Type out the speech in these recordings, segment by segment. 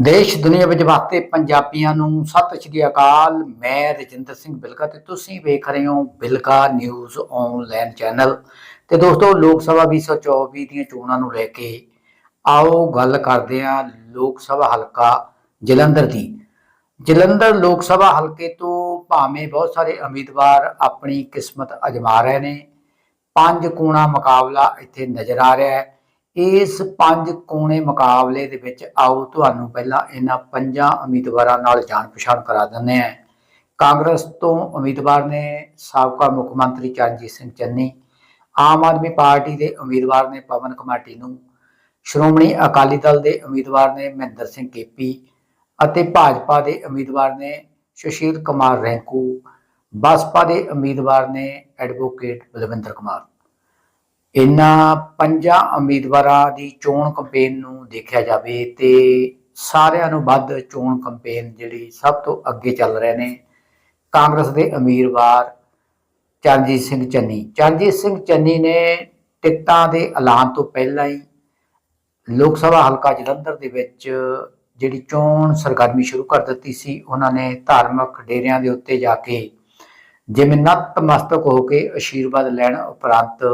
ਦੇਸ਼ ਦੁਨੀਆ ਵਿੱਚ ਵਸਦੇ ਪੰਜਾਬੀਆਂ ਨੂੰ ਸਤਿ ਸ਼੍ਰੀ ਅਕਾਲ। ਮੈਂ ਰਜਿੰਦਰ ਸਿੰਘ ਬਿਲਕਾ ਤੇ ਤੁਸੀਂ ਵੇਖ ਰਹੇ ਹੋ ਬਿਲਕਾ ਨਿਊਜ਼ ਆਨਲਾਈਨ ਚੈਨਲ। ਤੇ ਦੋਸਤੋ, ਲੋਕ ਸਭਾ 2024 ਦੀਆਂ ਚੋਣਾਂ ਨੂੰ ਲੈ ਕੇ ਆਓ ਗੱਲ ਕਰਦੇ ਹਾਂ ਲੋਕ ਸਭਾ ਹਲਕਾ ਜਲੰਧਰ ਦੀ। ਜਲੰਧਰ ਲੋਕ ਸਭਾ ਹਲਕੇ ਤੋਂ ਭਾਵੇਂ ਬਹੁਤ ਸਾਰੇ ਉਮੀਦਵਾਰ ਆਪਣੀ ਕਿਸਮਤ ਅਜਮਾ ਰਹੇ ਨੇ। ਪੰਜ ਕੋਣਾ ਮੁਕਾਬਲਾ ਇੱਥੇ ਨਜ਼ਰ ਆ ਰਿਹਾ ਹੈ। ਇਸ ਪੰਜ ਕੋਣੇ ਮੁਕਾਬਲੇ ਦੇ ਵਿੱਚ ਆਓ, ਤੁਹਾਨੂੰ ਪਹਿਲਾਂ ਇਹਨਾਂ ਪੰਜਾਂ ਉਮੀਦਵਾਰਾਂ ਨਾਲ ਜਾਣ ਪਛਾਣ ਕਰਾ ਦਿੰਦੇ ਹਾਂ। ਕਾਂਗਰਸ ਤੋਂ ਉਮੀਦਵਾਰ ਨੇ ਸਾਬਕਾ ਮੁੱਖ ਮੰਤਰੀ ਚਰਨਜੀਤ ਸਿੰਘ ਚੰਨੀ, ਆਮ ਆਦਮੀ ਪਾਰਟੀ ਦੇ ਉਮੀਦਵਾਰ ਨੇ ਪਵਨ ਕੁਮਾਰ ਨੂੰ ਸ਼੍ਰੋਮਣੀ ਅਕਾਲੀ ਦਲ ਦੇ ਉਮੀਦਵਾਰ ਨੇ ਮਹਿੰਦਰ ਸਿੰਘ ਕੇਪੀ ਅਤੇ ਭਾਜਪਾ ਦੇ ਉਮੀਦਵਾਰ ਨੇ ਸੁਸ਼ੀਲ ਕੁਮਾਰ ਰੈਂਕੂ, ਬਸਪਾ ਦੇ ਉਮੀਦਵਾਰ ਨੇ ਐਡਵੋਕੇਟ ਬਲਵਿੰਦਰ ਕੁਮਾਰ। ਇਹਨਾਂ ਪੰਜਾਂ ਉਮੀਦਵਾਰਾਂ ਦੀ ਚੋਣ ਕੰਪੇਨ ਨੂੰ ਦੇਖਿਆ ਜਾਵੇ ਤੇ ਸਾਰਿਆਂ ਨੂੰ ਵੱਧ ਚੋਣ ਕੰਪੇਨ ਜਿਹੜੀ ਸਭ ਤੋਂ ਅੱਗੇ ਚੱਲ ਰਹੇ ਨੇ। ਕਾਂਗਰਸ ਦੇ ਉਮੀਦਵਾਰ ਚਰਨਜੀਤ ਸਿੰਘ ਚੰਨੀ। ਚਰਨਜੀਤ ਸਿੰਘ ਚੰਨੀ ਨੇ ਟਿਕਟਾਂ ਦੇ ਐਲਾਨ ਤੋਂ ਪਹਿਲਾਂ ਹੀ ਲੋਕ ਸਭਾ ਹਲਕਾ ਜਲੰਧਰ ਦੇ ਵਿੱਚ ਜਿਹੜੀ ਚੋਣ ਸਰਗਰਮੀ ਸ਼ੁਰੂ ਕਰ ਦਿੱਤੀ ਸੀ, ਉਹਨਾਂ ਨੇ ਧਾਰਮਿਕ ਡੇਰਿਆਂ ਦੇ ਉੱਤੇ ਜਾ ਕੇ ਜਿਵੇਂ ਨਤਮਸਤਕ ਹੋ ਕੇ ਅਸ਼ੀਰਵਾਦ ਲੈਣ ਉਪਰੰਤ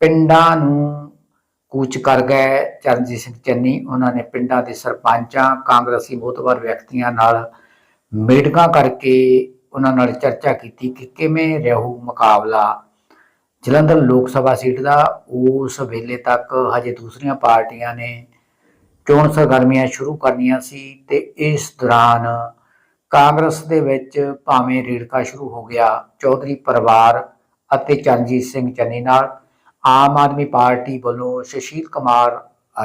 ਪਿੰਡਾਂ ਨੂੰ ਕੂਚ ਕਰ ਗਏ। ਚਰਨਜੀਤ ਸਿੰਘ ਚੰਨੀ, ਉਹਨਾਂ ਨੇ ਪਿੰਡਾਂ ਦੇ ਸਰਪੰਚਾਂ, ਕਾਂਗਰਸੀ ਮੋਤਬਰ ਵਿਅਕਤੀਆਂ ਨਾਲ ਮੀਟਿੰਗਾਂ ਕਰਕੇ ਉਹਨਾਂ ਨਾਲ ਚਰਚਾ ਕੀਤੀ ਕਿ ਕਿਵੇਂ ਰਹੂ ਮੁਕਾਬਲਾ। ਜਲੰਧਰ ਲੋਕ ਸਭਾ ਸੀਟ ਦਾ ਉਸ ਵੇਲੇ ਤੱਕ ਹਜੇ ਦੂਸਰੀਆਂ ਪਾਰਟੀਆਂ ਨੇ ਚੋਣ ਸਰਗਰਮੀਆਂ ਸ਼ੁਰੂ ਕਰਨੀਆਂ ਸੀ ਤੇ ਇਸ ਦੌਰਾਨ ਕਾਂਗਰਸ ਦੇ ਵਿੱਚ ਭਾਵੇਂ ਰੇੜਕਾ ਸ਼ੁਰੂ ਹੋ ਗਿਆ, ਚੌਧਰੀ ਪਰਿਵਾਰ ਅਤੇ ਚਰਨਜੀਤ ਸਿੰਘ ਚੰਨੀ ਨਾਲ ਆਮ ਆਦਮੀ ਪਾਰਟੀ ਵੱਲੋਂ ਸੁਸ਼ੀਲ ਕੁਮਾਰ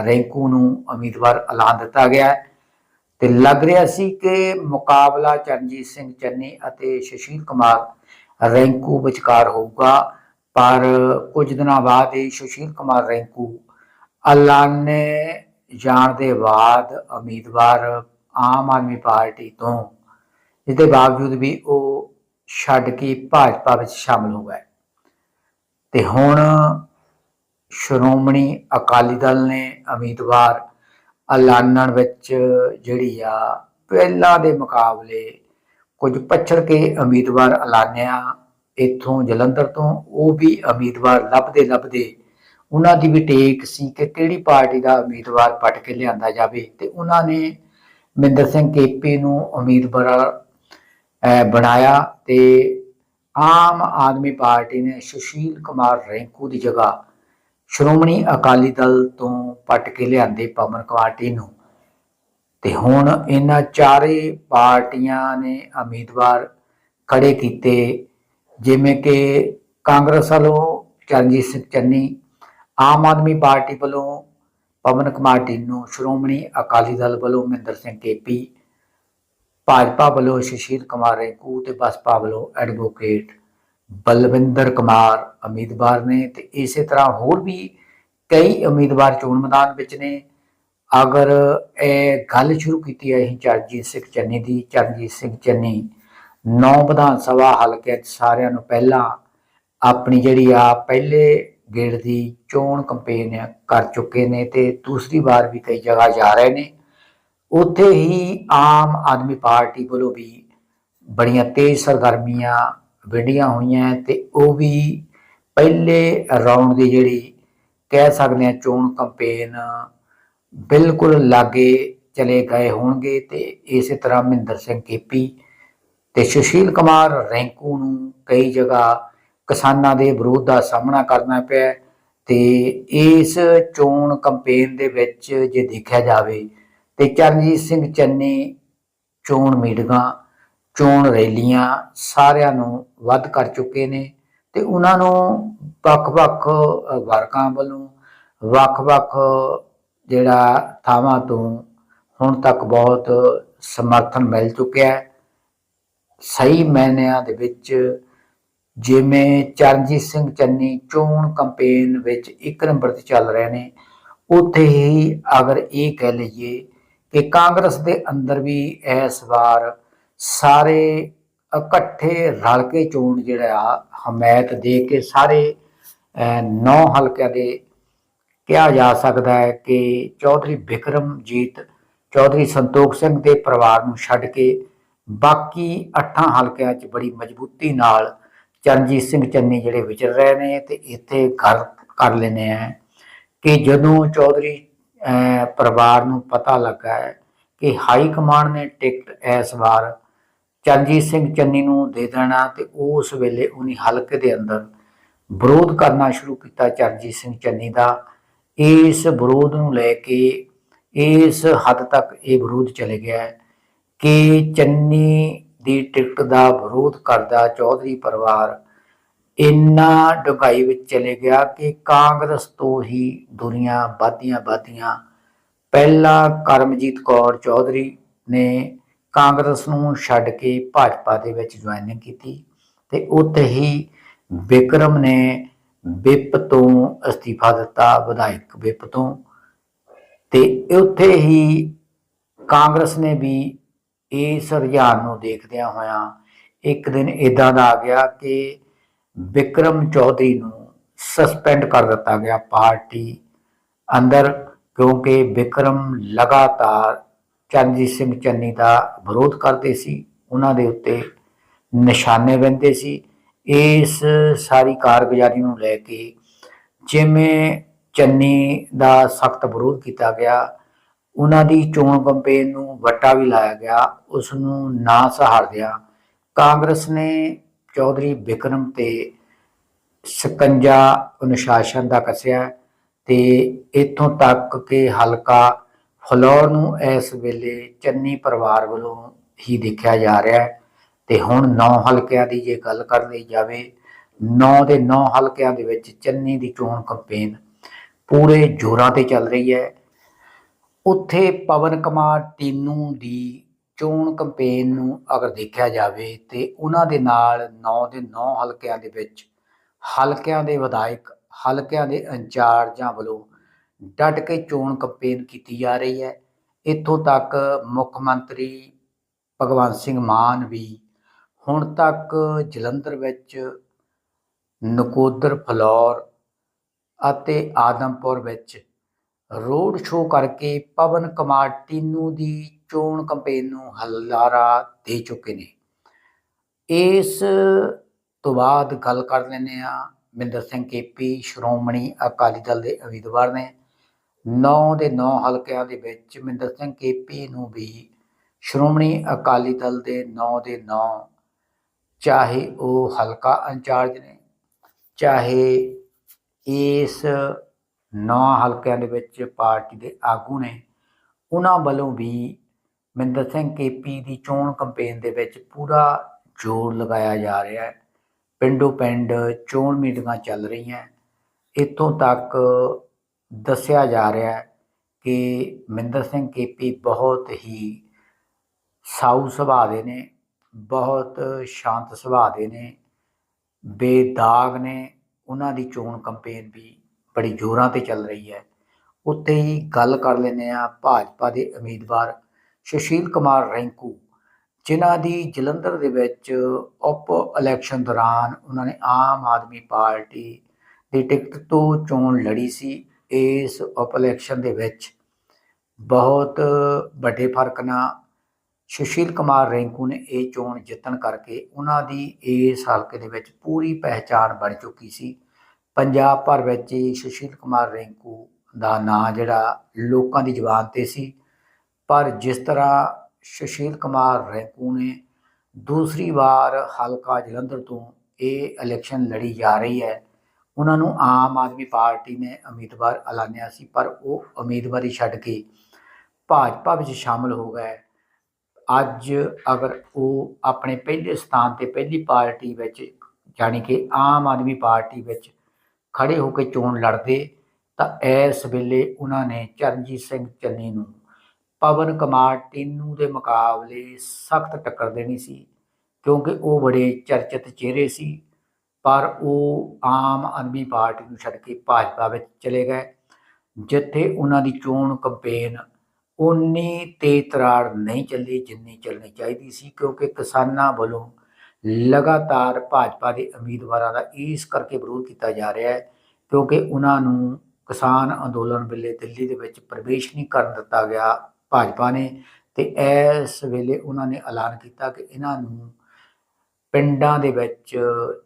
ਰੈਂਕੂ ਨੂੰ ਉਮੀਦਵਾਰ ਐਲਾਨ ਦਿੱਤਾ ਗਿਆ ਹੈ। ਤੇ ਲੱਗ ਰਿਹਾ ਸੀ ਕਿ ਮੁਕਾਬਲਾ ਚਰਨਜੀਤ ਸਿੰਘ ਚੰਨੀ ਅਤੇ ਸੁਸ਼ੀਲ ਕੁਮਾਰ ਰੈਂਕੂ ਵਿਚਕਾਰ ਹੋਊਗਾ, ਪਰ ਕੁਝ ਦਿਨਾਂ ਬਾਅਦ ਹੀ ਸੁਸ਼ੀਲ ਕੁਮਾਰ ਰੈਂਕੂ ਐਲਾਨੇ ਜਾਣ ਦੇ ਬਾਅਦ ਉਮੀਦਵਾਰ ਆਮ ਆਦਮੀ ਪਾਰਟੀ ਤੋਂ ਇਸ ਦੇ ਬਾਵਜੂਦ ਵੀ ਉਹ ਛੱਡ ਕੇ ਭਾਜਪਾ ਵਿੱਚ ਸ਼ਾਮਲ ਹੋ ਗਏ। ਤੇ ਹੁਣ ਸ਼੍ਰੋਮਣੀ ਅਕਾਲੀ ਦਲ ਨੇ ਉਮੀਦਵਾਰ ਐਲਾਨਣ ਵਿੱਚ ਜਿਹੜੀ ਆ ਪਹਿਲਾਂ ਦੇ ਮੁਕਾਬਲੇ ਕੁਝ ਪਛੜ ਕੇ ਉਮੀਦਵਾਰ ਐਲਾਨਿਆ। ਇੱਥੋਂ ਜਲੰਧਰ ਤੋਂ ਉਹ ਵੀ ਉਮੀਦਵਾਰ ਲੱਭਦੇ ਲੱਭਦੇ ਉਹਨਾਂ ਦੀ ਵੀ ਟੇਕ ਸੀ ਕਿ ਕਿਹੜੀ ਪਾਰਟੀ ਦਾ ਉਮੀਦਵਾਰ ਪਟ ਕੇ ਲਿਆਂਦਾ ਜਾਵੇ ਤੇ ਉਹਨਾਂ ਨੇ ਮਿੰਦਰ ਸਿੰਘ ਕੇਪੀ ਨੂੰ ਉਮੀਦਵਾਰ ਅਹ, ਬਣਾਇਆ ਤੇ ਆਮ ਆਦਮੀ ਪਾਰਟੀ ਨੇ ਸੁਸ਼ੀਲ ਕੁਮਾਰ ਰੈਂਕੂ ਦੀ ਜਗ੍ਹਾ ਸ਼੍ਰੋਮਣੀ ਅਕਾਲੀ ਦਲ ਤੋਂ ਪੱਟ ਕੇ ਲਿਆਂਦੇ ਪਵਨ ਕਮਾਟੀ ਨੂੰ। ਤੇ ਹੁਣ ਇਹਨਾਂ ਚਾਰੇ ਪਾਰਟੀਆਂ ਨੇ ਉਮੀਦਵਾਰ ਖੜੇ ਕੀਤੇ, ਜਿਵੇਂ ਕਿ ਕਾਂਗਰਸ ਵੱਲੋਂ ਚਰਨਜੀਤ ਸਿੰਘ ਚੰਨੀ, ਆਮ ਆਦਮੀ ਪਾਰਟੀ ਵੱਲੋਂ ਪਵਨ ਕੁਮਾਰ ਨੂੰ, ਸ਼੍ਰੋਮਣੀ ਅਕਾਲੀ ਦਲ ਵੱਲੋਂ ਮਹਿੰਦਰ ਸਿੰਘ ਕੇਪੀ, ਭਾਜਪਾ ਵੱਲੋਂ ਸ਼ਸ਼ੀਲ ਕੁਮਾਰ ਰੇਕੂ ਤੇ ਬਸਪਾ ਵੱਲੋਂ ਐਡਵੋਕੇਟ ਬਲਵਿੰਦਰ ਕੁਮਾਰ ਉਮੀਦਵਾਰ ਨੇ ਤੇ ਇਸੇ ਤਰ੍ਹਾਂ ਹੋਰ ਵੀ ਕਈ ਉਮੀਦਵਾਰ ਚੋਣ ਮੈਦਾਨ ਵਿੱਚ ਨੇ। ਅਗਰ ਇਹ ਗੱਲ ਸ਼ੁਰੂ ਕੀਤੀ ਹੈ, ਅਸੀਂ ਚਰਨਜੀਤ ਸਿੰਘ ਚੰਨੀ ਦੀ। ਚਰਨਜੀਤ ਸਿੰਘ ਚੰਨੀ ਨੌ ਵਿਧਾਨ ਸਭਾ ਹਲਕੇ 'ਚ ਸਾਰਿਆਂ ਨੂੰ ਪਹਿਲਾਂ ਆਪਣੀ ਜਿਹੜੀ ਆ ਪਹਿਲੇ ਗੇੜ ਦੀ ਚੋਣ ਕੰਪੇਨ ਕਰ ਚੁੱਕੇ ਨੇ ਤੇ ਦੂਸਰੀ ਵਾਰ ਵੀ ਕਈ ਜਗ੍ਹਾ ਜਾ ਰਹੇ ਨੇ। ਉੱਥੇ ਹੀ ਆਮ ਆਦਮੀ ਪਾਰਟੀ ਵੱਲੋਂ ਵੀ ਬੜੀਆਂ ਤੇਜ਼ ਸਰਗਰਮੀਆਂ ਵਿੱਢੀਆਂ ਹੋਈਆਂ ਤੇ ਉਹ ਵੀ ਪਹਿਲੇ ਰਾਉਂਡ ਦੀ ਜਿਹੜੀ ਕਹਿ ਸਕਦੇ ਆ ਚੋਣ ਕੰਪੇਨ ਬਿਲਕੁਲ ਲਾਗੇ ਚਲੇ ਗਏ ਹੋਣਗੇ ਤੇ ਇਸੇ ਤਰ੍ਹਾਂ ਮਹਿੰਦਰ ਸਿੰਘ ਕੇਪੀ ਤੇ ਸੁਸ਼ੀਲ ਕੁਮਾਰ ਰੈਂਕੂ ਨੂੰ ਕਈ ਜਗ੍ਹਾ ਕਿਸਾਨਾਂ ਦੇ ਵਿਰੋਧ ਦਾ ਸਾਹਮਣਾ ਕਰਨਾ ਪਿਆ ਹੈ ਤੇ ਇਸ ਚੋਣ ਕੰਪੇਨ ਦੇ ਵਿੱਚ ਜੇ ਦੇਖਿਆ ਜਾਵੇ ਤੇ ਚਰਨਜੀਤ ਸਿੰਘ ਚੰਨੀ ਚੋਣ ਮੀਟਿੰਗਾਂ, ਚੋਣ ਰੈਲੀਆਂ ਸਾਰਿਆਂ ਨੂੰ ਵੱਧ ਕਰ ਚੁੱਕੇ ਨੇ ਤੇ ਉਹਨਾਂ ਨੂੰ ਵੱਖ-ਵੱਖ ਅ, ਵਰਗਾਂ ਵੱਲੋਂ ਵੱਖ-ਵੱਖ ਜਿਹੜਾ ਥਾਵਾਂ ਤੋਂ ਹੁਣ ਤੱਕ ਬਹੁਤ ਸਮਰਥਨ ਮਿਲ ਚੁੱਕਿਆ ਹੈ। ਸਹੀ ਮਾਇਨਿਆਂ ਦੇ ਵਿੱਚ ਜਿਵੇਂ ਚਰਨਜੀਤ ਸਿੰਘ ਚੰਨੀ ਚੋਣ ਕੰਪੇਨ ਵਿੱਚ ਇੱਕ ਨੰਬਰ ਤੇ ਚੱਲ ਰਹੇ ਨੇ ਉੱਥੇ ਹੀ ਅਗਰ ਇਹ ਕਹਿ ਲਈਏ ਕਿ ਕਾਂਗਰਸ ਦੇ ਅੰਦਰ ਵੀ ਇਸ ਵਾਰ ਸਾਰੇ ਇਕੱਠੇ ਰਲ ਕੇ ਚੋਣ ਜਿਹੜਾ ਆ, ਹਮਾਇਤ ਦੇ ਕੇ ਸਾਰੇ ਨੌ ਹਲਕਿਆਂ ਦੇ ਕਿਹਾ ਜਾ ਸਕਦਾ ਹੈ ਕਿ ਚੌਧਰੀ ਬਿਕਰਮਜੀਤ ਚੌਧਰੀ ਸੰਤੋਖ ਸਿੰਘ ਦੇ ਪਰਿਵਾਰ ਨੂੰ ਛੱਡ ਕੇ ਬਾਕੀ ਅੱਠਾਂ ਹਲਕਿਆਂ 'ਚ ਬੜੀ ਮਜ਼ਬੂਤੀ ਨਾਲ ਚਰਨਜੀਤ ਸਿੰਘ ਚੰਨੀ ਜਿਹੜੇ ਵਿਚਰ ਰਹੇ ਨੇ ਤੇ ਇੱਥੇ ਘਰ ਕਰ ਲੈਨੇ ਆ ਕਿ ਜਦੋਂ ਚੌਧਰੀ ਪਰਿਵਾਰ ਨੂੰ ਪਤਾ ਲੱਗਾ ਕਿ ਹਾਈ ਕਮਾਂਡ ਨੇ ਟਿਕਟ ਇਸ ਵਾਰ ਚਰਨਜੀਤ ਸਿੰਘ ਚੰਨੀ ਨੂੰ ਦੇ ਦੇਣਾ ਤੇ ਉਸ ਵੇਲੇ ਉਹਨੇ ਹਲਕੇ ਦੇ ਅੰਦਰ ਵਿਰੋਧ ਕਰਨਾ ਸ਼ੁਰੂ ਕੀਤਾ ਚਰਨਜੀਤ ਸਿੰਘ ਚੰਨੀ ਦਾ। ਇਸ ਵਿਰੋਧ ਨੂੰ ਲੈ ਕੇ ਇਸ ਹੱਦ ਤੱਕ ਇਹ ਵਿਰੋਧ ਚਲੇ ਗਿਆ ਕਿ ਚੰਨੀ ਦੀ ਟਿਕਟ ਦਾ ਵਿਰੋਧ ਕਰਦਾ ਚੌਧਰੀ ਪਰਿਵਾਰ ਇੰਨਾ ਡੁੰਘਾਈ ਵਿੱਚ ਚਲੇ ਗਿਆ ਕਿ ਕਾਂਗਰਸ ਤੋਂ ਹੀ ਦੁਨੀਆ ਵਾਧੀਆਂ ਵਾਧੀਆਂ ਪਹਿਲਾਂ ਕਰਮਜੀਤ ਕੌਰ ਚੌਧਰੀ ਨੇ ਕਾਂਗਰਸ ਨੂੰ ਛੱਡ ਕੇ ਭਾਜਪਾ ਦੇ ਵਿੱਚ ਜੁਆਇਨਿੰਗ ਕੀਤੀ ਤੇ ਉੱਥੇ ਹੀ ਵਿਕਰਮ ਨੇ ਵਿਪ ਤੋਂ ਅਸਤੀਫਾ ਦਿੱਤਾ, ਵਿਧਾਇਕ ਵਿਪ ਤੋਂ। ਤੇ ਉੱਥੇ ਹੀ ਕਾਂਗਰਸ ਨੇ ਵੀ ਇਸ ਰੁਝਾਨ ਨੂੰ ਦੇਖਦਿਆਂ ਹੋਇਆਂ ਇੱਕ ਦਿਨ ਇਦਾਂ ਦਾ ਆ ਗਿਆ ਕਿ ਵਿਕਰਮ ਚੌਧਰੀ ਨੂੰ ਸਸਪੈਂਡ ਕਰ ਦਿੱਤਾ ਗਿਆ ਪਾਰਟੀ ਅੰਦਰ ਕਿਉਂਕਿ ਵਿਕਰਮ ਲਗਾਤਾਰ ਚਰਨਜੀਤ ਸਿੰਘ ਚੰਨੀ ਦਾ ਵਿਰੋਧ ਕਰਦੇ ਸੀ, ਉਹਨਾਂ ਦੇ ਉੱਤੇ ਨਿਸ਼ਾਨੇ ਬੰਦੇ ਸੀ। ਇਸ ਸਾਰੀ ਕਾਰਗੁਜ਼ਾਰੀ ਨੂੰ ਲੈ ਕੇ ਜਿਵੇਂ ਚੰਨੀ ਦਾ ਸਖਤ ਵਿਰੋਧ ਕੀਤਾ ਗਿਆ, ਉਹਨਾਂ ਦੀ ਚੋਣ ਕੰਪੇਨ ਨੂੰ ਵੱਟਾ ਵੀ ਲਾਇਆ ਗਿਆ, ਉਸ ਨੂੰ ਨਾ ਸਹਾਰਦਿਆਂ ਕਾਂਗਰਸ ਨੇ ਚੌਧਰੀ ਵਿਕਰਮ ਤੇ ਸਕੰਜਾ ਅਨੁਸ਼ਾਸਨ ਦਾ ਕੱਸਿਆ ਤੇ ਇਥੋਂ ਤੱਕ ਕਿ ਹਲਕਾ ਫਲੌਰ ਨੂੰ ਇਸ ਵੇਲੇ ਚੰਨੀ ਪਰਿਵਾਰ ਵੱਲੋਂ ਹੀ ਦੇਖਿਆ ਜਾ ਰਿਹਾ ਹੈ। ਤੇ ਹੁਣ 9 ਹਲਕਿਆਂ ਦੀ ਜੇ ਗੱਲ ਕਰ ਲਈ ਜਾਵੇ 9 ਦੇ 9 ਹਲਕਿਆਂ ਦੇ ਵਿੱਚ ਚੰਨੀ ਦੀ ਚੋਣ ਕੰਪੇਨ ਪੂਰੇ ਜ਼ੋਰਾਂ ਤੇ ਚੱਲ ਰਹੀ ਹੈ। ਉੱਥੇ ਪਵਨ ਕੁਮਾਰ ਟੀਨੂ ਦੀ ਚੋਣ ਕੰਪੇਨ ਨੂੰ ਅਗਰ ਦੇਖਿਆ ਜਾਵੇ ਤੇ ਉਹਨਾਂ ਦੇ ਨਾਲ 9 ਦੇ 9 ਹਲਕਿਆਂ ਦੇ ਵਿੱਚ ਹਲਕਿਆਂ ਦੇ ਵਿਧਾਇਕ, ਹਲਕਿਆਂ ਦੇ ਇੰਚਾਰਜਾਂ ਵੱਲੋਂ ਡਟ ਕੇ ਚੋਣ ਕੰਪੇਨ ਕੀਤੀ ਜਾ ਰਹੀ ਹੈ। ਇੱਥੋਂ ਤੱਕ ਮੁੱਖ ਮੰਤਰੀ ਭਗਵੰਤ ਸਿੰਘ ਮਾਨ ਵੀ ਹੁਣ ਤੱਕ ਜਲੰਧਰ ਵਿੱਚ ਨਕੋਦਰ, ਫਲੌਰ ਅਤੇ ਆਦਮਪੁਰ ਵਿੱਚ ਰੋਡ ਸ਼ੋਅ ਕਰਕੇ ਪਵਨ ਕੁਮਾਰ ਟੀਨੂ ਦੀ ਚੋਣ ਕੰਪੇਨ ਨੂੰ ਹਲਾਰਾ ਦੇ ਚੁੱਕੇ ਨੇ। ਇਸ ਤੋਂ ਬਾਅਦ ਗੱਲ ਕਰ ਲੈਂਦੇ ਆ ਮਿੰਦਰ ਸਿੰਘ ਕੇਪੀ, ਸ਼੍ਰੋਮਣੀ ਅਕਾਲੀ ਦਲ ਦੇ ਉਮੀਦਵਾਰ ਨੇ। 9 ਦੇ 9 ਹਲਕਿਆਂ ਦੇ ਵਿੱਚ ਮਿੰਦਰ ਸਿੰਘ ਕੇਪੀ ਨੂੰ ਵੀ ਸ਼੍ਰੋਮਣੀ ਅਕਾਲੀ ਦਲ ਦੇ 9 ਦੇ 9 ਚਾਹੇ ਉਹ ਹਲਕਾ ਇੰਚਾਰਜ ਨੇ, ਚਾਹੇ ਇਸ ਨੌ ਹਲਕਿਆਂ ਦੇ ਵਿੱਚ ਪਾਰਟੀ ਦੇ ਆਗੂ ਨੇ, ਉਹਨਾਂ ਵੱਲੋਂ ਵੀ ਮਿੰਦਰ ਸਿੰਘ ਕੇਪੀ ਦੀ ਚੋਣ ਕੰਪੇਨ ਦੇ ਵਿੱਚ ਪੂਰਾ ਜ਼ੋਰ ਲਗਾਇਆ ਜਾ ਰਿਹਾ ਹੈ। ਪਿੰਡੋ ਪਿੰਡ ਚੋਣ ਮੀਟਿੰਗਾਂ ਚੱਲ ਰਹੀਆਂ। ਇੱਥੋਂ ਤੱਕ ਦੱਸਿਆ ਜਾ ਰਿਹਾ ਹੈ ਕਿ ਮਿੰਦਰ ਸਿੰਘ ਕੇਪੀ ਬਹੁਤ ਹੀ ਸਾਊ ਸੁਭਾਅ ਦੇ ਨੇ, ਬਹੁਤ ਸ਼ਾਂਤ ਸੁਭਾਅ ਦੇ ਨੇ, ਬੇਦਾਗ ਨੇ, ਉਹਨਾਂ ਦੀ ਚੋਣ ਕੰਪੇਨ ਵੀ ਬੜੀ ਜ਼ੋਰਾਂ ਤੇ ਚੱਲ ਰਹੀ ਹੈ। ਉੱਤੇ ਹੀ ਗੱਲ ਕਰ ਲੈਂਦੇ ਆ ਭਾਜਪਾ ਦੇ ਉਮੀਦਵਾਰ ਸੁਸ਼ੀਲ ਕੁਮਾਰ ਰੈਂਕੂ, ਜਿਨ੍ਹਾਂ ਦੀ ਜਲੰਧਰ ਦੇ ਵਿੱਚ ਉਪ ਇਲੈਕਸ਼ਨ ਦੌਰਾਨ ਉਹਨਾਂ ਨੇ ਆਮ ਆਦਮੀ ਪਾਰਟੀ ਦੀ ਟਿਕਟ ਤੋਂ ਚੋਣ ਲੜੀ ਸੀ। ਇਸ ਉਪ ਇਲੈਕਸ਼ਨ ਦੇ ਵਿੱਚ ਬਹੁਤ ਵੱਡੇ ਫ਼ਰਕ ਨਾਲ ਸੁਸ਼ੀਲ ਕੁਮਾਰ ਰੈਂਕੂ ਨੇ ਇਹ ਚੋਣ ਜਿੱਤਣ ਕਰਕੇ ਉਹਨਾਂ ਦੀ ਇਸ ਹਲਕੇ ਦੇ ਵਿੱਚ ਪੂਰੀ ਪਹਿਚਾਣ ਬਣ ਚੁੱਕੀ ਸੀ। ਪੰਜਾਬ ਭਰ ਵਿੱਚ ਹੀ ਸੁਸ਼ੀਲ ਕੁਮਾਰ ਰੈਂਕੂ ਦਾ ਨਾਂ ਜਿਹੜਾ ਲੋਕਾਂ ਦੀ ਜ਼ੁਬਾਨ ਤੇ ਸੀ। ਪਰ ਜਿਸ ਤਰ੍ਹਾਂ ਸੁਸ਼ੀਲ ਕੁਮਾਰ ਰੈਂਕੂ ਨੇ ਦੂਸਰੀ ਵਾਰ ਹਲਕਾ ਜਲੰਧਰ ਤੋਂ ਇਹ ਇਲੈਕਸ਼ਨ ਲੜੀ ਜਾ ਰਹੀ ਹੈ ਉਹਨਾਂ ਨੂੰ ਆਮ ਆਦਮੀ ਪਾਰਟੀ ਨੇ ਉਮੀਦਵਾਰ ਐਲਾਨਿਆ ਸੀ, ਪਰ ਉਹ ਉਮੀਦਵਾਰੀ ਛੱਡ ਕੇ ਭਾਜਪਾ ਵਿੱਚ ਸ਼ਾਮਲ ਹੋ ਗਏ। ਅੱਜ ਅਗਰ ਉਹ ਆਪਣੇ ਪਹਿਲੇ ਸਥਾਨ ਤੇ ਪਹਿਲੀ ਪਾਰਟੀ ਵਿੱਚ ਜਾਣੀ ਕਿ ਆਮ ਆਦਮੀ ਪਾਰਟੀ ਵਿੱਚ ਖੜੇ ਹੋ ਕੇ ਚੋਣ ਲੜਦੇ, ਤਾਂ ਇਸ ਵੇਲੇ ਉਹਨਾਂ ਨੇ ਚਰਨਜੀਤ ਸਿੰਘ ਚੰਨੀ ਨੂੰ ਪਵਨ ਕੁਮਾਰ ਟੀਨੂ ਦੇ ਮੁਕਾਬਲੇ ਸਖਤ ਟੱਕਰ ਦੇਣੀ ਸੀ, ਕਿਉਂਕਿ ਉਹ ਬੜੇ ਚਰਚਿਤ ਚਿਹਰੇ ਸੀ। ਪਰ ਉਹ ਆਮ ਆਦਮੀ ਪਾਰਟੀ ਨੂੰ ਛੱਡ ਕੇ ਭਾਜਪਾ ਵਿੱਚ ਚਲੇ ਗਏ, ਜਿੱਥੇ ਉਹਨਾਂ ਦੀ ਚੋਣ ਕੰਪੇਨ ਉਨੀ ਤੇਜ਼ ਤਰਾਰ ਨਹੀਂ ਚੱਲੀ ਜਿੰਨੀ ਚੱਲਣੀ ਚਾਹੀਦੀ ਸੀ, ਕਿਉਂਕਿ ਕਿਸਾਨਾਂ ਵੱਲੋਂ ਲਗਾਤਾਰ ਭਾਜਪਾ ਦੇ ਉਮੀਦਵਾਰਾਂ ਦਾ ਇਸ ਕਰਕੇ ਵਿਰੋਧ ਕੀਤਾ ਜਾ ਰਿਹਾ ਹੈ, ਕਿਉਂਕਿ ਉਹਨਾਂ ਨੂੰ ਕਿਸਾਨ ਅੰਦੋਲਨ ਵੇਲੇ ਦਿੱਲੀ ਦੇ ਵਿੱਚ ਪ੍ਰਵੇਸ਼ ਨਹੀਂ ਕਰਨ ਦਿੱਤਾ ਗਿਆ ਭਾਜਪਾ ਨੇ ਤੇ ਇਸ ਵੇਲੇ ਉਹਨਾਂ ਨੇ ਐਲਾਨ ਕੀਤਾ ਕਿ ਇਹਨਾਂ ਨੂੰ ਪਿੰਡਾਂ ਦੇ ਵਿੱਚ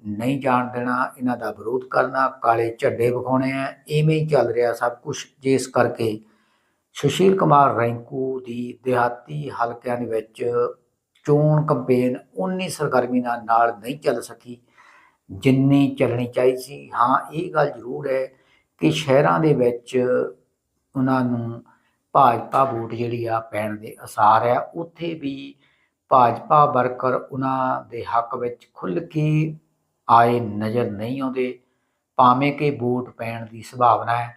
ਨਹੀਂ ਜਾਣ ਦੇਣਾ, ਇਹਨਾਂ ਦਾ ਵਿਰੋਧ ਕਰਨਾ, ਕਾਲੇ ਝੰਡੇ ਵਿਖਾਉਣੇ ਆ, ਇਵੇਂ ਹੀ ਚੱਲ ਰਿਹਾ ਸਭ ਕੁਝ ਜਿਸ ਕਰਕੇ ਸੁਸ਼ੀਲ ਕੁਮਾਰ ਰੈਂਕੂ ਦੀ ਦਿਹਾਤੀ ਹਲਕਿਆਂ ਦੇ ਵਿੱਚ ਚੋਣ ਕੰਪੇਨ ਉਨੀ ਸਰਗਰਮੀ ਨਾਲ ਨਾਲ ਨਹੀਂ ਚੱਲ ਸਕੀ, ਜਿੰਨੀ ਚੱਲਣੀ ਚਾਹੀਦੀ ਸੀ। ਹਾਂ, ਇਹ ਗੱਲ ਜ਼ਰੂਰ ਹੈ ਕਿ ਸ਼ਹਿਰਾਂ ਦੇ ਵਿੱਚ ਉਹਨਾਂ ਨੂੰ ਭਾਜਪਾ ਵੋਟ ਜਿਹੜੀ ਆ ਪੈਣ ਦੇ ਅਸਾਰ ਆ ਉੱਥੇ ਵੀ ਭਾਜਪਾ ਵਰਕਰ ਉਹਨਾਂ ਦੇ ਹੱਕ ਵਿੱਚ ਖੁੱਲ੍ਹ ਕੇ ਆਏ ਨਜ਼ਰ ਨਹੀਂ ਆਉਂਦੇ। ਭਾਵੇਂ ਕਿ ਵੋਟ ਪੈਣ ਦੀ ਸੰਭਾਵਨਾ ਹੈ।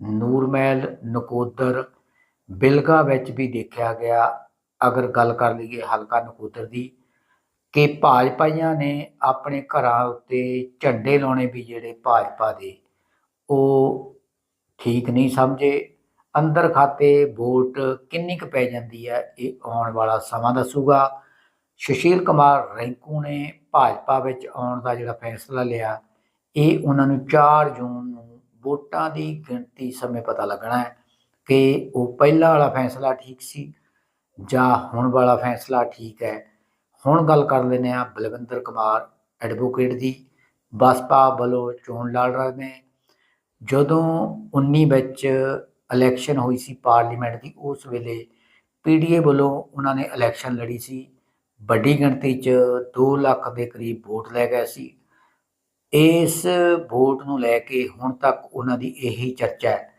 ਨੂਰਮਹਿਲ, ਨਕੋਦਰ, ਬਿਲਗਾ ਵਿੱਚ ਵੀ ਦੇਖਿਆ ਗਿਆ। ਅਗਰ ਗੱਲ ਕਰ ਲਈਏ ਹਲਕਾ ਨਕੋਦਰ ਦੀ, ਕਿ ਭਾਜਪਾਈਆਂ ਨੇ ਆਪਣੇ ਘਰਾਂ ਉੱਤੇ ਝੰਡੇ ਲਾਉਣੇ ਵੀ ਜਿਹੜੇ ਭਾਜਪਾ ਦੇ, ਉਹ ਠੀਕ ਨਹੀਂ ਸਮਝੇ। ਅੰਦਰ ਖਾਤੇ ਵੋਟ ਕਿੰਨੀ ਕੁ ਪੈ ਜਾਂਦੀ ਹੈ, ਇਹ ਆਉਣ ਵਾਲਾ ਸਮਾਂ ਦੱਸੂਗਾ। ਸੁਸ਼ੀਲ ਕੁਮਾਰ ਰੈਂਕੂ ਨੇ ਭਾਜਪਾ ਵਿੱਚ ਆਉਣ ਦਾ ਜਿਹੜਾ ਫੈਸਲਾ ਲਿਆ, ਇਹ ਉਹਨਾਂ ਨੂੰ 4 ਜੂਨ ਨੂੰ ਵੋਟਾਂ ਦੀ ਗਿਣਤੀ ਸਮੇਂ ਪਤਾ ਲੱਗਣਾ ਹੈ ਕਿ ਉਹ ਪਹਿਲਾ ਵਾਲਾ ਫੈਸਲਾ ਠੀਕ ਸੀ ਜਾਂ ਹੁਣ ਵਾਲਾ ਫੈਸਲਾ ਠੀਕ ਹੈ। ਹੁਣ ਗੱਲ ਕਰ ਲੈਂਦੇ ਆ ਬਲਵਿੰਦਰ ਕੁਮਾਰ ਐਡਵੋਕੇਟ ਦੀ। ਬਸਪਾ ਵੱਲੋਂ ਚੋਣ ਲੜ ਰਹੇ ਨੇ। ਜਦੋਂ 19 ਵਿੱਚ ਇਲੈਕਸ਼ਨ ਹੋਈ ਸੀ ਪਾਰਲੀਮੈਂਟ ਦੀ, ਉਸ ਵੇਲੇ ਪੀਡੀਏ ਵੱਲੋਂ ਉਹਨਾਂ ਨੇ ਇਲੈਕਸ਼ਨ ਲੜੀ ਸੀ। ਵੱਡੀ ਗਿਣਤੀ 'ਚ 2 ਲੱਖ ਦੇ ਕਰੀਬ ਵੋਟ ਲੈ ਗਏ ਸੀ। ਇਸ ਵੋਟ ਨੂੰ ਲੈ ਕੇ ਹੁਣ ਤੱਕ ਉਹਨਾਂ ਦੀ ਇਹੀ ਚਰਚਾ ਹੈ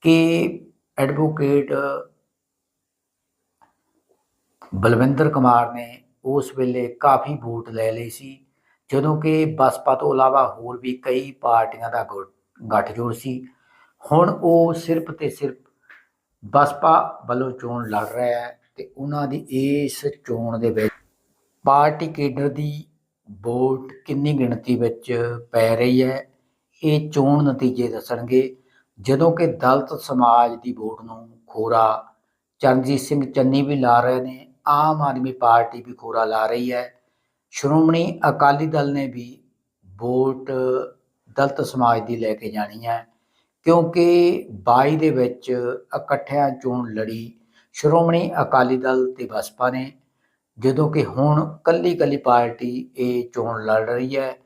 ਕਿ ਐਡਵੋਕੇਟ ਬਲਵਿੰਦਰ ਕੁਮਾਰ ਨੇ ਉਸ ਵੇਲੇ ਕਾਫੀ ਵੋਟ ਲੈ ਲਈ ਸੀ, ਜਦੋਂ ਕਿ ਬਸਪਾ ਤੋਂ ਇਲਾਵਾ ਹੋਰ ਵੀ ਕਈ ਪਾਰਟੀਆਂ ਦਾ ਗੁ- ਗੱਠਜੋੜ ਸੀ। ਹੁਣ ਉਹ ਸਿਰਫ ਤੇ ਸਿਰਫ ਬਸਪਾ ਵੱਲੋਂ ਚੋਣ ਲੜ ਰਿਹਾ ਹੈ ਤੇ ਉਹਨਾਂ ਦੀ ਇਸ ਚੋਣ ਦੇ ਵਿੱਚ ਪਾਰਟੀ ਕੇਡਰ ਦੀ ਵੋਟ ਕਿੰਨੀ ਗਿਣਤੀ ਵਿੱਚ ਪੈ ਰਹੀ ਹੈ, ਇਹ ਚੋਣ ਨਤੀਜੇ ਦੱਸਣਗੇ। ਜਦੋਂ ਕਿ ਦਲਤ ਸਮਾਜ ਦੀ ਵੋਟ ਨੂੰ ਖੋਰਾ ਚਰਨਜੀਤ ਸਿੰਘ ਚੰਨੀ ਵੀ ਲਾ ਰਹੇ ਨੇ, ਆਮ ਆਦਮੀ ਪਾਰਟੀ ਵੀ ਖੋਰਾ ਲਾ ਰਹੀ ਹੈ। ਸ਼੍ਰੋਮਣੀ ਅਕਾਲੀ ਦਲ ਨੇ ਵੀ ਵੋਟ ਦਲਤ ਸਮਾਜ ਦੀ ਲੈ ਕੇ ਜਾਣੀ ਹੈ। ਕਿਉਂਕਿ 22 ਦੇ ਵਿੱਚ ਇਕੱਠਿਆਂ ਚੋਣ ਲੜੀ ਸ਼੍ਰੋਮਣੀ ਅਕਾਲੀ ਦਲ ਤੇ ਬਸਪਾ ਨੇ, ਜਦੋਂ ਕਿ ਹੁਣ ਕੱਲੀ ਕੱਲੀ ਪਾਰਟੀ ਇਹ ਚੋਣ ਲੜ ਰਹੀ ਹੈ।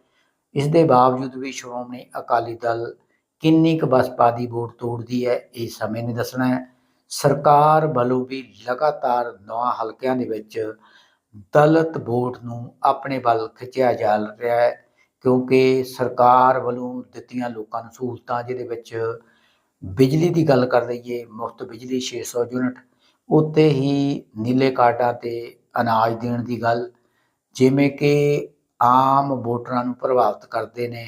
ਇਸ ਦੇ ਬਾਵਜੂਦ ਵੀ ਸ਼੍ਰੋਮਣੀ ਅਕਾਲੀ ਦਲ ਕਿੰਨੀ ਕੁ ਬਸਪਾ ਦੀ ਵੋਟ ਤੋੜਦੀ ਹੈ, ਇਹ ਸਮੇਂ ਨੇ ਦੱਸਣਾ ਹੈ। ਸਰਕਾਰ ਵੱਲੋਂ ਵੀ ਲਗਾਤਾਰ ਨਵਾਂ ਹਲਕਿਆਂ ਦੇ ਵਿੱਚ ਦਲਤ ਵੋਟ ਨੂੰ ਆਪਣੇ ਵੱਲ ਖਿੱਚਿਆ ਜਾ ਰਿਹਾ ਹੈ। ਕਿਉਂਕਿ ਸਰਕਾਰ ਵੱਲੋਂ ਦਿੱਤੀਆਂ ਲੋਕਾਂ ਨੂੰ ਸਹੂਲਤਾਂ, ਜਿਹਦੇ ਵਿੱਚ ਬਿਜਲੀ ਦੀ ਗੱਲ ਕਰ ਲਈਏ, ਮੁਫਤ ਬਿਜਲੀ 600 ਯੂਨਿਟ ਉੱਤੇ ਹੀ ਨੀਲੇ ਕਾਰਡਾਂ ਤੇ ਅਨਾਜ ਦੇਣ ਦੀ ਗੱਲ, ਜਿਵੇਂ ਕਿ ਆਮ ਵੋਟਰਾਂ ਨੂੰ ਪ੍ਰਭਾਵਿਤ ਕਰਦੇ ਨੇ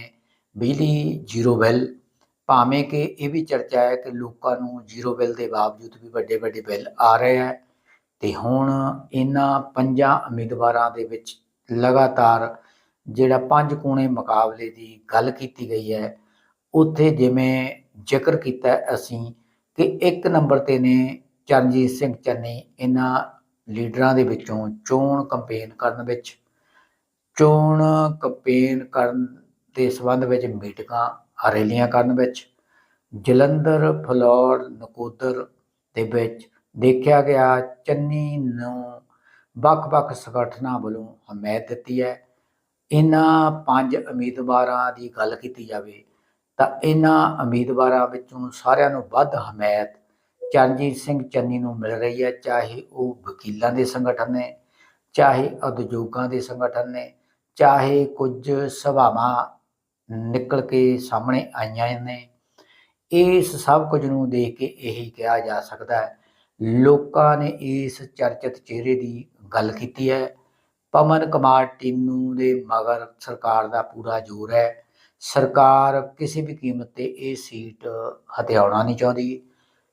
ਬਿਜਲੀ ਜ਼ੀਰੋ ਬਿੱਲ, ਭਾਵੇਂ ਕਿ ਇਹ ਵੀ ਚਰਚਾ ਹੈ ਕਿ ਲੋਕਾਂ ਨੂੰ ਜ਼ੀਰੋ ਬਿੱਲ ਦੇ ਬਾਵਜੂਦ ਵੀ ਵੱਡੇ ਵੱਡੇ ਬਿੱਲ ਆ ਰਹੇ ਹੈ, ਤੇ ਹੁਣ ਇਹਨਾਂ ਪੰਜਾਂ ਉਮੀਦਵਾਰਾਂ ਦੇ ਵਿੱਚ ਲਗਾਤਾਰ ਜਿਹੜਾ ਪੰਜ ਕੋਣੇ ਮੁਕਾਬਲੇ ਦੀ ਗੱਲ ਕੀਤੀ ਗਈ ਹੈ, ਉੱਥੇ ਜਿਵੇਂ ਜ਼ਿਕਰ ਕੀਤਾ ਅਸੀਂ ਕਿ ਇੱਕ ਨੰਬਰ ਤੇ ਨੇ ਚਰਨਜੀਤ ਸਿੰਘ ਚੰਨੀ ਇਹਨਾਂ ਲੀਡਰਾਂ ਦੇ ਵਿੱਚੋਂ ਚੋਣ ਕੰਪੇਨ ਕਰਨ ਵਿੱਚ, ਚੋਣ ਕੰਪੇਨ ਕਰਨ ਦੇ ਸੰਬੰਧ ਵਿੱਚ ਮੀਟਿੰਗਾਂ, ਰੈਲੀਆਂ ਕਰਨ ਵਿੱਚ, ਜਲੰਧਰ, ਫਲੌਰ, ਨਕੋਦਰ ਦੇ ਵਿੱਚ ਦੇਖਿਆ ਗਿਆ ਚੰਨੀ ਨੂੰ ਵੱਖ-ਵੱਖ ਸੰਗਠਨਾਂ ਵੱਲੋਂ ਹਮਾਇਤ ਦਿੱਤੀ ਹੈ। ਇਹਨਾਂ ਪੰਜ ਉਮੀਦਵਾਰਾਂ ਦੀ ਗੱਲ ਕੀਤੀ ਜਾਵੇ ਤਾਂ ਇਹਨਾਂ ਉਮੀਦਵਾਰਾਂ ਵਿੱਚੋਂ ਸਾਰਿਆਂ ਨੂੰ ਵੱਧ ਹਮਾਇਤ ਚਰਨਜੀਤ ਸਿੰਘ ਚੰਨੀ ਨੂੰ ਮਿਲ ਰਹੀ ਹੈ, ਚਾਹੇ ਉਹ ਵਕੀਲਾਂ ਦੇ ਸੰਗਠਨ ਨੇ, ਚਾਹੇ ਉਦਯੋਗਾਂ ਦੇ ਸੰਗਠਨ ਨੇ, ਚਾਹੇ ਕੁਝ ਸਭਾਵਾਂ ਨਿਕਲ ਕੇ ਸਾਹਮਣੇ ਆਈਆਂ ਨੇ। ਇਸ ਸਭ ਕੁਝ ਨੂੰ ਦੇਖ ਕੇ ਇਹੀ ਕਿਹਾ ਜਾ ਸਕਦਾ ਹੈ, ਲੋਕਾਂ ਨੇ ਇਸ ਚਰਚਿਤ ਚਿਹਰੇ ਦੀ ਗੱਲ ਕੀਤੀ ਹੈ। ਪਵਨ ਕੁਮਾਰ ਟੀਨੂ ਦੇ ਮਗਰ ਸਰਕਾਰ ਦਾ ਪੂਰਾ ਜ਼ੋਰ ਹੈ। ਸਰਕਾਰ ਕਿਸੇ ਵੀ ਕੀਮਤ ਤੇ ਇਹ ਸੀਟ ਹਥਿਆਉਣਾ ਨਹੀਂ ਚਾਹੁੰਦੀ।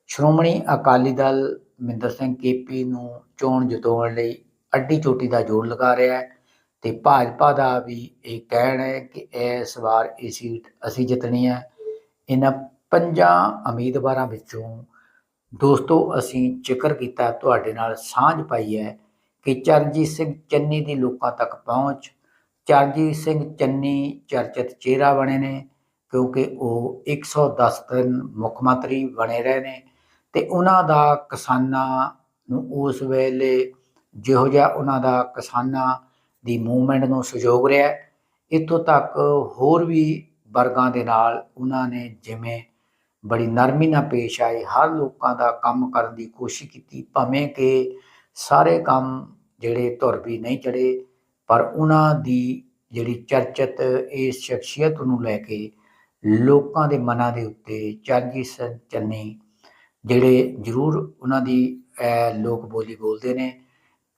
ਸ਼੍ਰੋਮਣੀ ਅਕਾਲੀ ਦਲ ਮਿੰਦਰ ਸਿੰਘ ਕੇਪੀ ਨੂੰ ਚੋਣ ਜਿਤਾਉਣ ਲਈ ਅੱਡੀ ਚੋਟੀ ਦਾ ਜੋਰ ਲਗਾ ਰਿਹਾ ਹੈ ਤੇ ਭਾਜਪਾ ਦਾ ਵੀ ਇਹ ਕਹਿਣ ਹੈ ਕਿ ਇਸ ਵਾਰ ਇਹ ਸੀਟ ਅਸੀਂ ਜਿੱਤਣੀ ਹੈ। ਇਹਨਾਂ ਪੰਜਾਂ ਉਮੀਦਵਾਰਾਂ ਵਿੱਚੋਂ ਦੋਸਤੋ, ਅਸੀਂ ਜ਼ਿਕਰ ਕੀਤਾ, ਤੁਹਾਡੇ ਨਾਲ ਸਾਂਝ ਪਾਈ ਹੈ ਕਿ ਚਰਨਜੀਤ ਸਿੰਘ ਚੰਨੀ ਦੀ ਲੋਕਾਂ ਤੱਕ ਪਹੁੰਚ ਚਰਨਜੀਤ ਸਿੰਘ ਚੰਨੀ ਚਰਚਿਤ ਚਿਹਰਾ ਬਣੇ ਨੇ ਕਿਉਂਕਿ ਉਹ 110 ਦਿਨ ਮੁੱਖ ਮੰਤਰੀ ਬਣੇ ਰਹੇ ਨੇ ਤੇ ਉਹਨਾਂ ਦਾ ਕਿਸਾਨਾਂ ਨੂੰ ਉਸ ਵੇਲੇ ਜਿਹੋ ਜਿਹਾ ਉਹਨਾਂ ਦਾ ਕਿਸਾਨਾਂ ਦੀ ਮੂਵਮੈਂਟ ਨੂੰ ਸਹਿਯੋਗ ਰਿਹਾ ਹੈ, ਇੱਥੋਂ ਤੱਕ ਹੋਰ ਵੀ ਵਰਗਾਂ ਦੇ ਨਾਲ ਉਹਨਾਂ ਨੇ ਜਿਵੇਂ ਬੜੀ ਨਰਮੀ ਨਾਲ ਪੇਸ਼ ਆਏ ਹਰ ਲੋਕਾਂ ਦਾ ਕੰਮ ਕਰਨ ਦੀ ਕੋਸ਼ਿਸ਼ ਕੀਤੀ ਭਾਵੇਂ ਕਿ ਸਾਰੇ ਕੰਮ ਜਿਹੜੇ ਧੁਰ ਵੀ ਨਹੀਂ ਚੜੇ ਪਰ ਉਹਨਾਂ ਦੀ ਜਿਹੜੀ ਚਰਚਿਤ ਇਸ ਸ਼ਖਸੀਅਤ ਨੂੰ ਲੈ ਕੇ ਲੋਕਾਂ ਦੇ ਮਨਾਂ ਦੇ ਉੱਤੇ ਚਰਨਜੀਤ ਸਿੰਘ ਚੰਨੀ ਜਿਹੜੇ ਜ਼ਰੂਰ ਉਹਨਾਂ ਦੀ ਲੋਕ ਬੋਲੀ ਬੋਲਦੇ ਨੇ,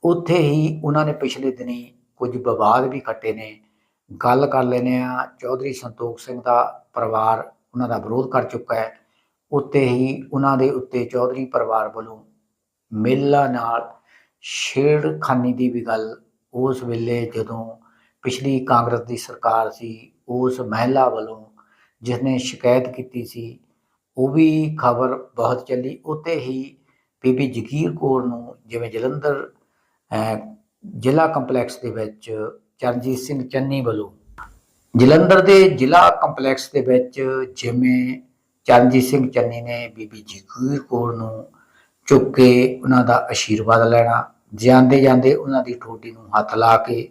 ਉੱਥੇ ਹੀ ਉਹਨਾਂ ਨੇ ਪਿਛਲੇ ਦਿਨੀ ਕੁਝ ਵਿਵਾਦ ਵੀ ਖੱਟੇ ਨੇ। ਗੱਲ ਕਰ ਲੈਨੇ ਆ ਚੌਧਰੀ ਸੰਤੋਖ ਸਿੰਘ ਦਾ ਪਰਿਵਾਰ ਉਹਨਾਂ ਦਾ ਵਿਰੋਧ ਕਰ ਚੁੱਕਾ ਹੈ। ਉੱਤੇ ਹੀ ਉਹਨਾਂ ਦੇ ਉੱਤੇ ਚੌਧਰੀ ਪਰਿਵਾਰ ਵੱਲੋਂ ਮੇਲਾ ਨਾਲ ਛੇੜਖਾਨੀ ਦੀ ਵੀ ਗੱਲ ਉਸ ਵੇਲੇ ਜਦੋਂ ਪਿਛਲੀ ਕਾਂਗਰਸ ਦੀ ਸਰਕਾਰ ਸੀ, ਉਸ ਮਹਿਲਾ ਵੱਲੋਂ ਜਿਸਨੇ ਸ਼ਿਕਾਇਤ ਕੀਤੀ ਸੀ, ਉਹ ਵੀ ਖਬਰ ਬਹੁਤ ਚੱਲੀ। ਉੱਤੇ ਹੀ ਬੀਬੀ ਜਗੀਰ ਕੌਰ ਨੂੰ ਜਿਵੇਂ ਜਲੰਧਰ ਜ਼ਿਲ੍ਹਾ ਕੰਪਲੈਕਸ ਦੇ ਵਿੱਚ ਚਰਨਜੀਤ ਸਿੰਘ ਚੰਨੀ ਵੱਲੋਂ ਜਲੰਧਰ ਦੇ ਜ਼ਿਲ੍ਹਾ ਕੰਪਲੈਕਸ ਦੇ ਵਿੱਚ ਜਿਵੇਂ ਚਰਨਜੀਤ ਸਿੰਘ ਚੰਨੀ ਨੇ ਬੀਬੀ ਜਗੀਰ ਕੌਰ ਨੂੰ ਚੁੱਕ ਕੇ ਉਹਨਾਂ ਦਾ ਆਸ਼ੀਰਵਾਦ ਲੈਣਾ ਜਾਂਦੇ ਜਾਂਦੇ ਉਹਨਾਂ ਦੀ ਠੋਡੀ ਨੂੰ ਹੱਥ ਲਾ ਕੇ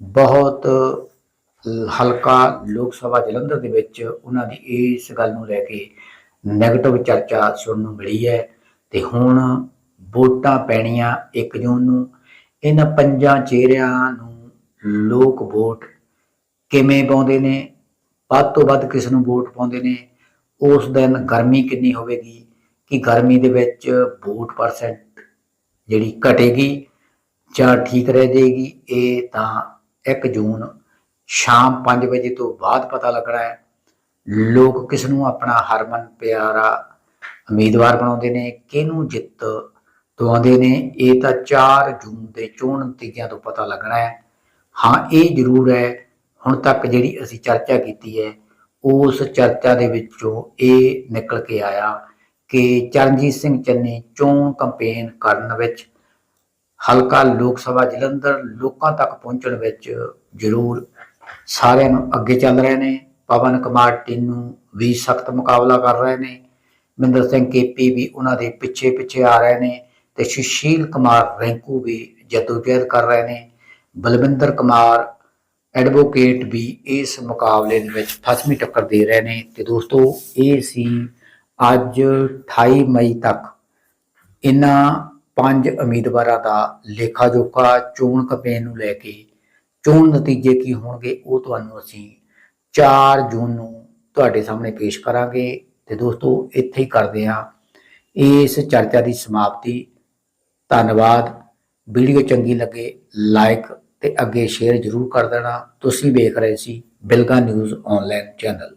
ਬਹੁਤ ਹਲਕਾ ਲੋਕ ਸਭਾ ਜਲੰਧਰ ਦੇ ਵਿੱਚ ਉਹਨਾਂ ਦੀ ਇਸ ਗੱਲ ਨੂੰ ਲੈ ਕੇ ਨੈਗੇਟਿਵ ਚਰਚਾ ਸੁਣਨ ਨੂੰ ਮਿਲੀ ਹੈ ਤੇ ਹੁਣ ਵੋਟਾਂ ਪੈਣੀਆਂ 1 ਜੂਨ ਨੂੰ। ਇਹਨਾਂ ਪੰਜਾਂ ਚਿਹਰਿਆਂ ਨੂੰ ਲੋਕ ਵੋਟ ਕਿਵੇਂ ਪਾਉਂਦੇ ਨੇ? ਵੱਧ ਤੋਂ ਵੱਧ ਕਿਸ ਨੂੰ ਵੋਟ ਪਾਉਂਦੇ ਨੇ? ਉਸ ਦਿਨ ਗਰਮੀ ਕਿੰਨੀ ਹੋਵੇਗੀ? ਕਿ ਗਰਮੀ ਦੇ ਵਿੱਚ ਵੋਟ ਪਰਸੈਂਟ ਜਿਹੜੀ ਘਟੇਗੀ ਜਾਂ ਠੀਕ ਰਹਿ ਜਾਏਗੀ, ਇਹ ਤਾਂ 1 ਜੂਨ ਸ਼ਾਮ 5 ਵਜੇ ਤੋਂ ਬਾਅਦ ਪਤਾ ਲੱਗਣਾ ਹੈ। ਲੋਕ ਕਿਸ ਨੂੰ ਆਪਣਾ ਹਰਮਨ ਪਿਆਰਾ ਉਮੀਦਵਾਰ ਬਣਾਉਂਦੇ ਨੇ, ਕਿਹਨੂੰ ਜਿੱਤ ਦਵਾਉਂਦੇ ਨੇ, ਇਹ ਤਾਂ 4 ਜੂਨ ਦੇ ਚੋਣ ਨਤੀਜਿਆਂ ਤੋਂ ਪਤਾ ਲੱਗਣਾ ਹੈ। ਹਾਂ, ਇਹ ਜ਼ਰੂਰ ਹੈ, ਹੁਣ ਤੱਕ ਜਿਹੜੀ ਅਸੀਂ ਚਰਚਾ ਕੀਤੀ ਹੈ, ਉਸ ਚਰਚਾ ਦੇ ਵਿੱਚੋਂ ਇਹ ਨਿਕਲ ਕੇ ਆਇਆ। ਕਿ ਚਰਨਜੀਤ ਸਿੰਘ ਚੰਨੀ ਚੋਣ ਕੈਂਪੇਨ ਕਰਨ ਵਿੱਚ ਹਲਕਾ ਲੋਕ ਸਭਾ ਜਲੰਧਰ ਲੋਕਾਂ ਤੱਕ ਪਹੁੰਚਣ ਵਿੱਚ ਜ਼ਰੂਰ ਸਾਰਿਆਂ ਨੂੰ ਅੱਗੇ ਚੱਲ ਰਹੇ ਨੇ। ਪਵਨ ਕੁਮਾਰ ਟਿੰਨੂ ਵੀ ਸਖਤ ਮੁਕਾਬਲਾ ਕਰ ਰਹੇ ਨੇ। ਮਿੰਦਰ ਸਿੰਘ ਕੇਪੀ ਵੀ ਉਹਨਾਂ ਦੇ ਪਿੱਛੇ ਪਿੱਛੇ ਆ ਰਹੇ ਨੇ ਤੇ ਸੁਸ਼ੀਲ ਕੁਮਾਰ ਰੈਂਕੂ ਵੀ ਜਦੋਜਹਿਦ ਕਰ ਰਹੇ ਨੇ। ਬਲਵਿੰਦਰ ਕੁਮਾਰ ਐਡਵੋਕੇਟ ਵੀ ਇਸ ਮੁਕਾਬਲੇ ਦੇ ਵਿੱਚ ਫਸਵੀਂ ਟੱਕਰ ਦੇ ਰਹੇ ਨੇ ਤੇ ਦੋਸਤੋ, ਇਹ ਸੀ ਅੱਜ 28 ਮਈ ਤੱਕ ਇਹਨਾਂ ਪੰਜ ਉਮੀਦਵਾਰਾਂ ਦਾ ਲੇਖਾ ਜੋਖਾ ਚੋਣ ਕੈਂਪੇਨ ਨੂੰ ਲੈ ਕੇ ਚੋਣ ਨਤੀਜੇ ਕੀ ਹੋਣਗੇ, ਉਹ ਤੁਹਾਨੂੰ ਅਸੀਂ 4 ਜੂਨ ਨੂੰ ਤੁਹਾਡੇ ਸਾਹਮਣੇ ਪੇਸ਼ ਕਰਾਂਗੇ। ਤੇ ਦੋਸਤੋ, ਇੱਥੇ ਹੀ ਕਰਦੇ ਹਾਂ ਇਸ ਚਰਚਾ ਦੀ ਸਮਾਪਤੀ। ਧੰਨਵਾਦ। ਵੀਡੀਓ ਚੰਗੀ ਲੱਗੇ, ਲਾਈਕ ਤੇ ਅੱਗੇ ਸ਼ੇਅਰ ਜ਼ਰੂਰ ਕਰ ਦੇਣਾ। ਤੁਸੀਂ ਵੇਖ ਰਹੇ ਸੀ ਬਿਲਗਾ ਨਿਊਜ਼ ਆਨਲਾਈਨ ਚੈਨਲ।